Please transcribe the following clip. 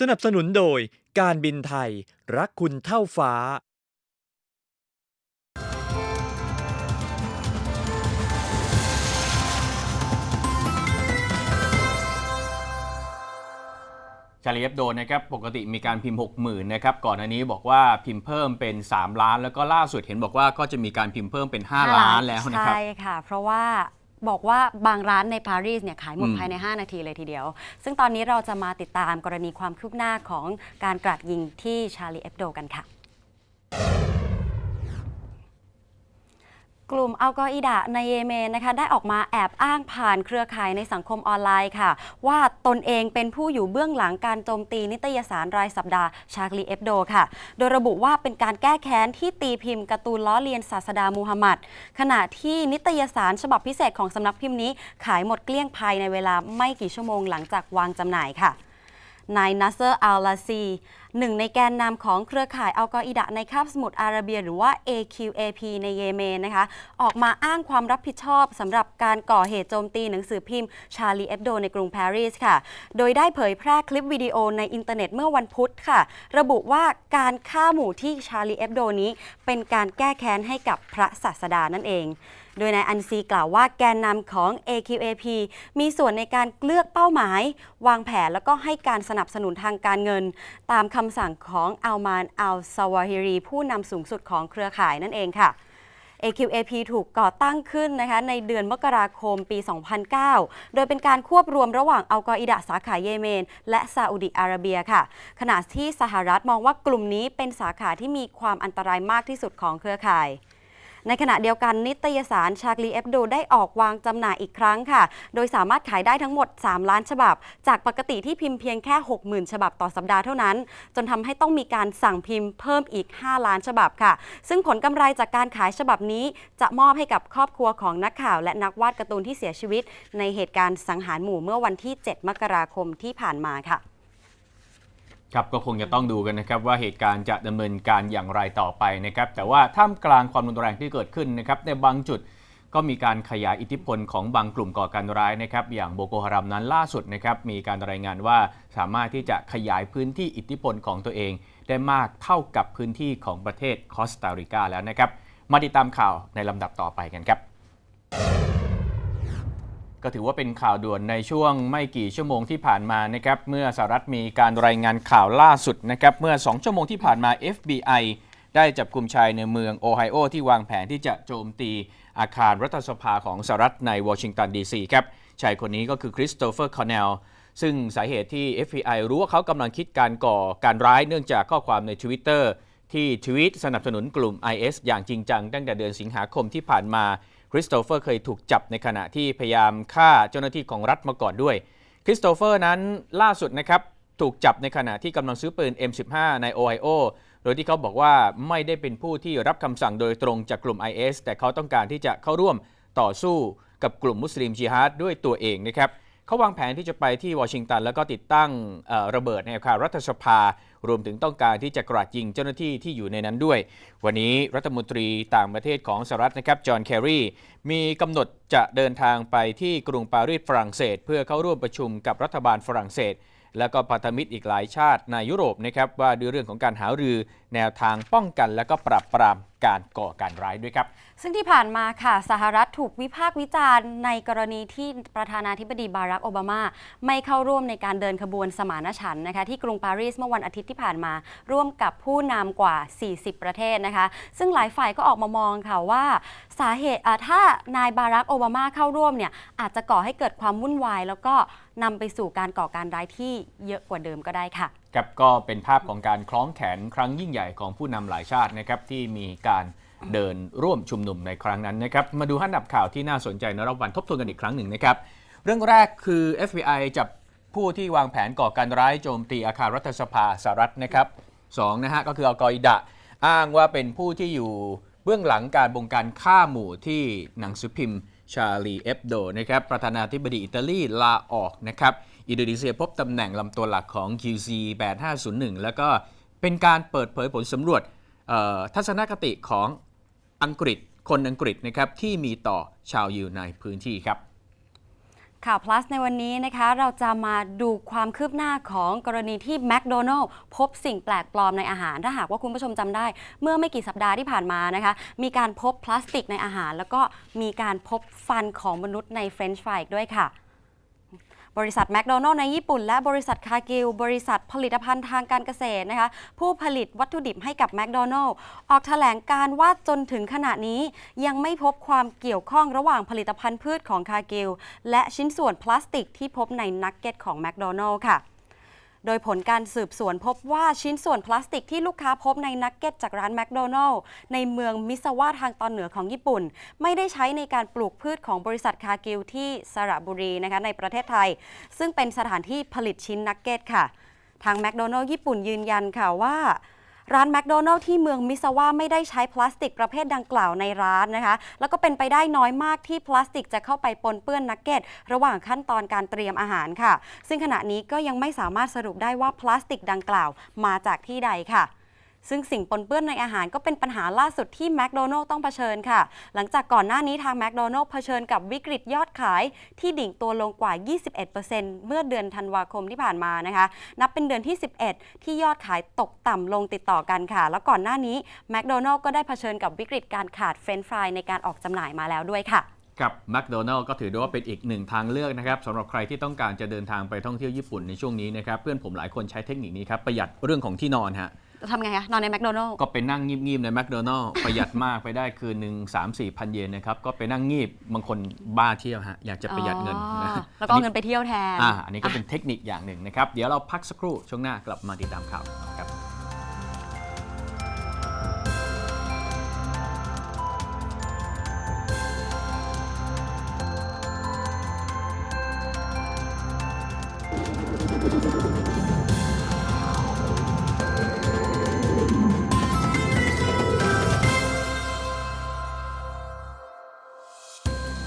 สนับสนุนโดยการบินไทยรักคุณเท่าฟ้า ชาลีเอฟโดนะครับปกติมีการพิมพ์ 60,000นะครับก่อนอันนี้บอกว่าพิมพ์เพิ่มเป็น 3 ล้าน แล้วก็ล่าสุดเห็นบอกว่าก็จะมีการพิมพ์เพิ่มเป็น 5 ล้านแล้วนะครับ ใช่ค่ะ เพราะว่า บอกว่าบางร้านในปารีสเนี่ยขายหมดอืมภายใน 5 นาทีเลยทีเดียว ซึ่งตอนนี้เราจะมาติดตามกรณีความคืบหน้าของการกราดยิงที่ชาลีเอฟโดกันค่ะ กลุ่มอัลกออิดะในเยเมนนะคะได้ออกมาแอบอ้างผ่านเครือข่ายในสังคมออนไลน์ค่ะ ว่าตนเองเป็นผู้อยู่เบื้องหลังการโจมตีนิตยสารรายสัปดาห์ชาคลีเอฟโดค่ะ โดยระบุว่าเป็นการแก้แค้นที่ตีพิมพ์การ์ตูนล้อเลียนศาสดามูฮัมหมัด ขณะที่นิตยสารฉบับพิเศษของสำนักพิมพ์นี้ ขายหมดเกลี้ยงภายในเวลาไม่กี่ชั่วโมงหลังจากวางจำหน่ายค่ะนายนัสเซอร์อัลลาซี หนึ่งในแกนนำของเครือข่ายอัลกออิดะในคาบสมุทรอาระเบีย หรือว่า AQAP ในเยเมนนะคะ ออกมาอ้างความรับผิดชอบสำหรับการก่อเหตุโจมตีหนังสือพิมพ์ชาลีเอฟโดในกรุงปารีสค่ะ โดยได้เผยแพร่คลิปวิดีโอในอินเทอร์เน็ตเมื่อวันพุธค่ะ ระบุว่าการฆ่าหมู่ที่ชาลีเอฟโดนี้ เป็นการแก้แค้นให้กับพระศาสดานั่นเองโดยนายอันซีกล่าวว่าแกนนำของ AQAP มีส่วนในการเลือกเป้าหมาย วางแผนแล้วก็ให้การสนับสนุนทางการเงิน ตามคำำสั่งของอัลมานอัลซาวาฮิรี ผู้นำสูงสุดของเครือข่ายนั่นเองค่ะ AQAP ถูกก่อตั้งขึ้นนะคะในเดือนมกราคมปี 2009 โดยเป็นการควบรวมระหว่างอัลกออิดะสาขาเยเมน และซาอุดิอาระเบียค่ะ ขณะที่สหรัฐมองว่ากลุ่มนี้เป็นสาขาที่มีความอันตรายมากที่สุดของเครือข่าย ในขณะเดียวกันนิตยสารชาคลีเอฟโดได้ออกวางจำหน่ายอีกครั้งค่ะ โดยสามารถขายได้ทั้งหมด 3 ล้านฉบับ จากปกติที่พิมพ์เพียงแค่ 60,000 ฉบับต่อสัปดาห์เท่านั้น จนทำให้ต้องมีการสั่งพิมพ์เพิ่มอีก 5 ล้านฉบับค่ะ ซึ่งผลกำไรจากการขายฉบับนี้ จะมอบให้กับครอบครัวของนักข่าว และนักวาดการ์ตูนที่เสียชีวิต ในเหตุการณ์สังหารหมู่เมื่อวันที่ 7 มกราคมที่ผ่านมาค่ะ ครับก็คงจะต้องดูกันนะครับว่าเหตุการณ์จะดำเนินการอย่างไรต่อไปนะครับแต่ว่าท่ามกลางความรุนแรงที่เกิดขึ้นนะครับในบางจุดก็มีการขยายอิทธิพลของบางกลุ่มก่อการร้ายนะครับอย่างโบโกฮารัมนั้นล่าสุดนะครับมีการรายงานว่าสามารถที่จะขยายพื้นที่อิทธิพลของตัวเอง ได้มากเท่ากับพื้นที่ของประเทศคอสตาริกาแล้วนะครับมาติดตามข่าวในลำดับต่อไปกันครับ ก็ถือว่าเป็นข่าวด่วนในช่วงไม่กี่ชั่วโมงที่ผ่านมานะครับเมื่อสหรัฐมีการรายงานข่าวล่าสุดนะครับเมื่อ 2 ชั่วโมงที่ผ่านมา FBI ได้จับกลุ่มชายในเมืองโอไฮโอที่วางแผนที่จะโจมตีอาคารรัฐสภาของสหรัฐในวอชิงตันดีซีครับชายคนนี้ก็คือคริสโตเฟอร์คอนเนลซึ่งสาเหตุที่ FBI รู้ว่าเขากำลังคิดการก่อการร้ายเนื่องจากข้อความใน Twitter ที่ทวีตสนับสนุนกลุ่ม IS อย่างจริงจัง ตั้งแต่เดือนสิงหาคมที่ผ่านมาคริสโตเฟอร์เคยถูกจับในขณะที่พยายามฆ่าเจ้าหน้าที่ของรัฐมาก่อนด้วยคริสโตเฟอร์นั้นล่าสุดนะครับถูกจับในขณะที่กำลังซื้อปืน M15 ในโอไฮโอโดยที่เขาบอกว่าไม่ได้เป็นผู้ที่รับคำสั่งโดยตรงจากกลุ่ม IS แต่เขาต้องการที่จะเข้าร่วมต่อสู้กับกลุ่มมุสลิมจิฮาดด้วยตัวเองนะครับ เขาวางแผนที่จะไปที่วอชิงตัน แล้วก็ติดตั้งระเบิดในอาคารรัฐสภา รวมถึงต้องการที่จะกราดยิงเจ้าหน้าที่ที่อยู่ในนั้นด้วย วันนี้รัฐมนตรีต่างประเทศของสหรัฐนะครับจอห์นแครีมีกำหนดจะเดินทางไปที่กรุงปารีสฝรั่งเศส เพื่อเข้าร่วมประชุมกับรัฐบาลฝรั่งเศส และก็พันธมิตรอีกหลายชาติในยุโรปนะครับว่าด้วยเรื่องของการหารือแนวทางป้องกันและก็ปราบปรามการก่อการร้ายด้วยครับ ซึ่งที่ผ่านมาค่ะสหรัฐถูกวิพากษ์วิจารณ์ในกรณีที่ประธานาธิบดีบารักโอบามา ไม่เข้าร่วมในการเดินขบวนสมานฉันท์นะคะที่กรุงปารีสเมื่อวันอาทิตย์ที่ผ่านมา ร่วมกับผู้นำกว่า 40 ประเทศนะคะ ซึ่งหลายฝ่ายก็ออกมามองค่ะว่าสาเหตุถ้านายบารักโอบามาเข้าร่วมเนี่ยอาจจะก่อให้เกิดความวุ่นวายแล้วก็ นำไปสู่การก่อการร้ายที่เยอะกว่าเดิมก็ได้ค่ะ ครับก็เป็นภาพของการคล้องแขนครั้งยิ่งใหญ่ของผู้นำหลายชาตินะครับที่มีการเดินร่วมชุมนุมในครั้งนั้นนะครับ มาดูอันดับข่าวที่น่าสนใจในรอบวันทบทวนกันอีกครั้งหนึ่งนะครับ เรื่องแรกคือ FBI จับผู้ที่วางแผนก่อการร้ายโจมตีอาคารรัฐสภาสหรัฐนะครับสองนะฮะก็คืออัลกออิดะอ้างว่าเป็นผู้ที่อยู่เบื้องหลังการบงการฆ่าหมู่ที่หนังสือพิมพ์ ชาลีเอฟโดนะครับประธานาธิบดีอิตาลีลาออกนะครับอินโดนีเซียพบตำแหน่งลำตัวหลักของ QC 8501 แล้วก็เป็นการเปิดเผยผลสำรวจทัศนคติของอังกฤษคนอังกฤษนะครับที่มีต่อชาวยิวในพื้นที่ครับ ข่าว plus ในวันนี้นะคะเราจะมาดูความคืบหน้าของกรณีที่แมคโดนัลล์พบสิ่งแปลกปลอมในอาหาร ถ้าหากว่าคุณผู้ชมจำได้ เมื่อไม่กี่สัปดาห์ที่ผ่านมานะคะ มีการพบพลาสติกในอาหาร แล้วก็มีการพบฟันของมนุษย์ในเฟรนช์ฟรายด้วยค่ะ บริษัทแมคโดนัลล์ในญี่ปุ่น และบริษัทคากิลบริษัทผลิตภัณฑ์ทางการเกษตรนะคะผู้ผลิตวัตถุดิบให้กับแมคโดนัลล์ออกแถลงการว่าจนถึงขณะนี้ยังไม่พบความเกี่ยวข้องระหว่างผลิตภัณฑ์พืชของคากิลและชิ้นส่วนพลาสติกที่พบในนักเก็ตของแมคโดนัลล์ค่ะ โดยผลการสืบสวนพบว่าชิ้นส่วนพลาสติกที่ลูกค้าพบในนักเก็ตจากร้านแมคโดนัลล์ในเมืองมิซาวะทางตอนเหนือของญี่ปุ่น ไม่ได้ใช้ในการปลูกพืชของบริษัทคากิลที่สระบุรีนะคะในประเทศไทย ซึ่งเป็นสถานที่ผลิตชิ้นนักเก็ตค่ะ ทางแมคโดนัลล์ญี่ปุ่นยืนยันค่ะว่า ร้านแมคโดนัลล์ที่เมืองมิซาวาไม่ได้ใช้พลาสติกประเภทดังกล่าวในร้านนะคะ แล้วก็เป็นไปได้น้อยมากที่พลาสติกจะเข้าไปปนเปื้อนนักเก็ต ระหว่างขั้นตอนการเตรียมอาหารค่ะ ซึ่งขณะนี้ก็ยังไม่สามารถสรุปได้ว่าพลาสติกดังกล่าวมาจากที่ใดค่ะ ซึ่งสิ่งปนเปื้อนในอาหารก็เป็นปัญหาล่าสุดที่แมคโดนัลล์ต้องเผชิญค่ะ หลังจากก่อนหน้านี้ทางแมคโดนัลล์เผชิญกับวิกฤตยอดขายที่ดิ่งตัวลงกว่า 21%เมื่อเดือนธันวาคมที่ผ่านมานะคะ นับเป็นเดือนที่ 11 ที่ยอดขายตกต่ำลงติดต่อกันค่ะ แล้วก่อนหน้านี้แมคโดนัลล์ก็ได้เผชิญกับวิกฤตการขาดเฟรนช์ฟรายในการออกจำหน่ายมาแล้วด้วยค่ะกับแมคโดนัลล์ก็ถือได้ว่าเป็นอีกหนึ่งทางเลือกนะครับสำหรับใครที่ต้องการจะเดินทางไปท่องเที่ยวญี่ปุ่นในช่วงนี้นะครับ เพื่อนผมหลายคนใช้เทคนิคนี้ครับ ประหยัดเรื่องของที่นอนฮะ ทำไงคะนอนในแมคโดนัลล์ก็ไปนั่งงีบๆในแมคโดนัลล์ประหยัดมากไปได้คืนหนึ่งสามสี่พันเยนนะครับ ก็ไปนั่งงีบบางคนบ้าเที่ยวฮะอยากจะประหยัดเงินนะแล้วก็เอาเงินไปเที่ยวแทนอ่าอันนี้ก็เป็นเทคนิคอย่างหนึ่งนะครับ เดี๋ยวเราพักสักครู่ช่วงหน้ากลับมาติดตามข่าวครับค